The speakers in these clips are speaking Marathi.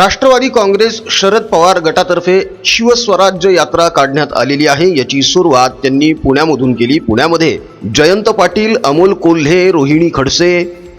राष्ट्रवादी काँग्रेस शरद पवार गटातर्फे शिवस्वराज्य यात्रा काढण्यात आलेली आहे. याची सुरुवात त्यांनी पुण्यामधून केली. पुण्यामध्ये जयंत पाटील अमोल कोल्हे रोहिणी खडसे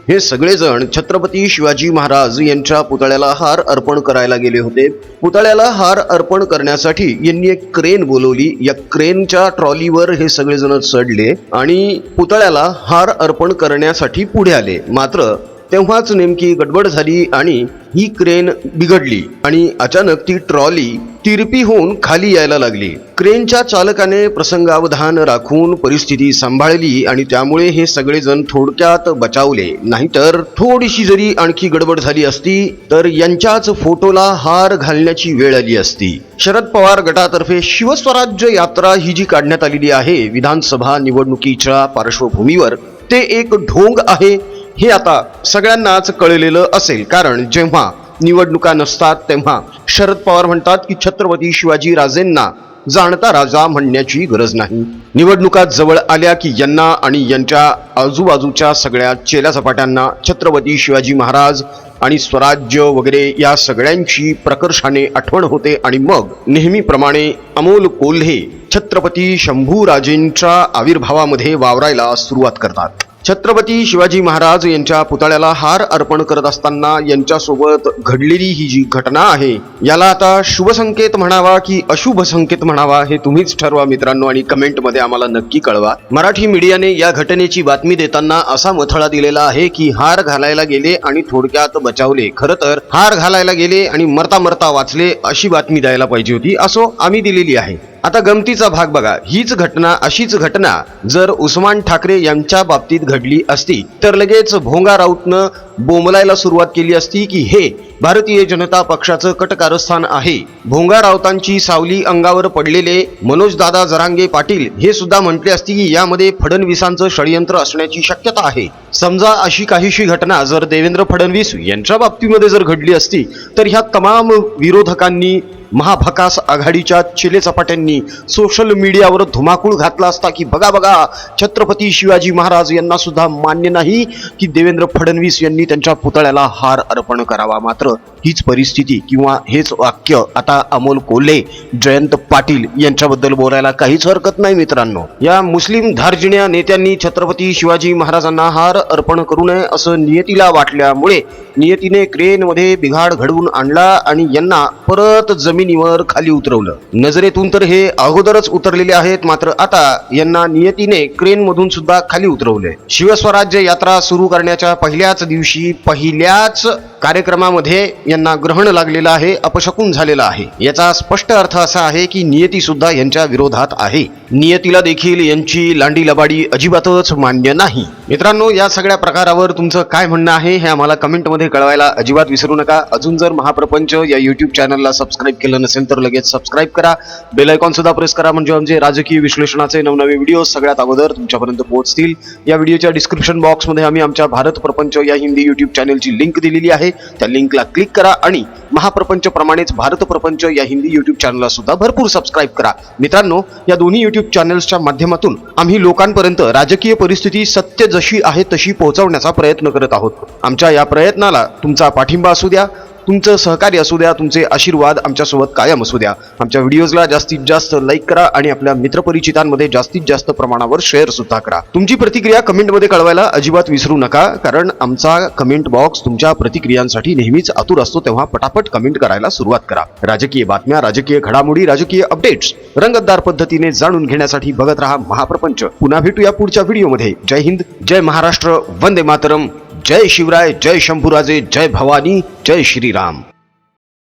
हे सगळेजण छत्रपती शिवाजी महाराज यांच्या पुतळ्याला हार अर्पण करायला गेले होते. पुतळ्याला हार अर्पण करण्यासाठी यांनी एक क्रेन बोलवली. या क्रेनच्या ट्रॉलीवर हे सगळेजण चढले आणि पुतळ्याला हार अर्पण करण्यासाठी पुढे आले. मात्र तेव्हाच नेमकी गडबड झाली आणि ही क्रेन बिघडली आणि अचानक ती ट्रॉली तिरपी होऊन खाली यायला लागली. क्रेनच्या चालकाने प्रसंगावधान राखून परिस्थिती सांभाळली आणि त्यामुळे हे सगळेजण थोडक्यात बचावले. नाहीतर थोडीशी जरी आणखी गडबड झाली असती तर यांच्याच फोटोला हार घालण्याची वेळ आली असती. शरद पवार गटातर्फे शिवस्वराज्य यात्रा ही जी काढण्यात आलेली आहे विधानसभा निवडणुकीच्या पार्श्वभूमीवर ते एक ढोंग आहे हे आता सगळ्यांनाच कळलेलं असेल. कारण जेव्हा निवडणुका नसतात तेव्हा शरद पवार म्हणतात की छत्रपती शिवाजी राजेंना जाणता राजा म्हणण्याची गरज नाही. निवडणुका जवळ आल्या की यांना आणि यांच्या आजूबाजूच्या सगळ्या चेल्या सपाट्यांना छत्रपती शिवाजी महाराज आणि स्वराज्य वगैरे या सगळ्यांची प्रकर्षाने आठवण होते आणि मग नेहमीप्रमाणे अमोल कोल्हे छत्रपती शंभूराजेंच्या आविर्भावामध्ये वावरायला सुरुवात करतात. छत्रपती शिवाजी महाराज यांच्या पुतळ्याला हार अर्पण करत असताना यांच्यासोबत घडलेली ही जी घटना आहे याला आता शुभ संकेत म्हणावा की अशुभ संकेत म्हणावा हे तुम्हीच ठरवा मित्रांनो आणि कमेंटमध्ये आम्हाला नक्की कळवा. मराठी मीडियाने या घटनेची बातमी देताना असा मथळा दिलेला आहे की हार घालायला गेले आणि थोडक्यात बचावले. खरं तर हार घालायला गेले आणि मरता मरता वाचले अशी बातमी द्यायला पाहिजे होती असो आम्ही दिलेली आहे. आता गमतीचा भाग बघा. हीच घटना अशीच घटना जर उस्मान ठाकरे यांच्या बाबतीत घडली असती तर लगेच भोंगा राऊतनं बोंबलायला सुरुवात केली असती की हे भारतीय जनता पक्षाचं कटकारस्थान आहे. भोंगा राऊतांची सावली अंगावर पडलेले मनोजदादा जरांगे पाटील हे सुद्धा म्हटले असते की यामध्ये फडणवीसांचं षडयंत्र असण्याची शक्यता आहे. समजा अशी काहीशी घटना जर देवेंद्र फडणवीस यांच्या बाबतीमध्ये जर घडली असती तर ह्या तमाम विरोधकांनी महाभकास आघाडीच्या चिले चपाट्यांनी सोशल मीडियावर धुमाकूळ घातला असता की बघा बघा छत्रपती शिवाजी महाराज यांना सुद्धा मान्य नाही की देवेंद्र फडणवीस यांनी त्यांच्या पुतळ्याला हार अर्पण करावा. मात्र हीच परिस्थिती किंवा हेच वाक्य आता अमोल कोल्हे जयंत पाटील यांच्याबद्दल बोलायला काहीच हरकत नाही मित्रांनो. या मुस्लिम धार्जिण्या नेत्यांनी छत्रपती शिवाजी महाराजांना हार अर्पण करू नये असं नियतीला वाटल्यामुळे नियतीने क्रेनमध्ये बिघाड घडवून आणला आणि यांना परत जमिनीवर खाली उतरवलं. नजरेतून तर हे अगोदरच उतरलेले आहेत मात्र आता यांना नियतीने क्रेन मधून सुद्धा खाली उतरवले शिवस्वराज्य यात्रा सुरू करण्याच्या पहिल्याच दिवशी पहिल्याच कार्यक्रमामध्ये यांना ग्रहण लागलेलं आहे अपशकून झालेला आहे. याचा स्पष्ट अर्थ असा आहे की नियती सुद्धा यांच्या विरोधात आहे. नियतीला देखील यांची लांडी लबाडी अजिबातच मान्य नाही. मित्रांनो या सगळ्या प्रकारावर तुमचं काय म्हणणं आहे हे आम्हाला कमेंटमध्ये कळवायला अजिबात विसरू नका. अजून जर महाप्रपंच या युट्यूब चॅनलला सबस्क्राईब केलं नसेल तर लगेच सबस्क्राईब करा. बेल आयकॉन सुद्धा प्रेस करा. म्हणजे आमचे राजकीय विश्लेषणाचे नवनवे व्हिडिओ सगळ्यात अगोदर तुमच्यापर्यंत पोहोचतील. या व्हिडिओच्या डिस्क्रिप्शन बॉक्समध्ये आम्ही आमच्या भारत प्रपंच या हिंदी युट्यूब चॅनलची लिंक दिलेली आहे. त्या लिंकला क्लिक करा आणि महाप्रपंच प्रमाणेच भारत प्रपंच या हिंदी युट्यूब चॅनलला सुद्धा भरपूर सबस्क्राईब करा. मित्रांनो या दोन्ही युट्यूब चॅनल्सच्या माध्यमातून आम्ही लोकांपर्यंत राजकीय परिस्थिती सत्य जशी आहे तशी पोहोचवण्याचा प्रयत्न करत आहोत. आमच्या या प्रयत्नाला तुमचा पाठिंबा असू द्या. तुमचं सहकार्य असू द्या तुमचे आशीर्वाद आमच्यासोबत कायम असू द्या. आमच्या व्हिडिओजला जास्तीत जास्त लाईक करा आणि आपल्या मित्रपरिचितांमध्ये जास्तीत जास्त प्रमाणावर शेअर सुद्धा करा. तुमची प्रतिक्रिया कमेंटमध्ये कळवायला अजिबात विसरू नका कारण आमचा कमेंट बॉक्स तुमच्या प्रतिक्रियांसाठी नेहमीच आतुर असतो तेव्हा पटापट कमेंट करायला सुरुवात करा. राजकीय बातम्या राजकीय घडामोडी राजकीय अपडेट्स रंगतदार पद्धतीने जाणून घेण्यासाठी बघत रहा महाप्रपंच. पुन्हा भेटूया पुढच्या व्हिडिओमध्ये जय हिंद जय महाराष्ट्र वंदे मातरम. जय शिवराय जय शंभूराजे जय भवानी जय श्रीराम।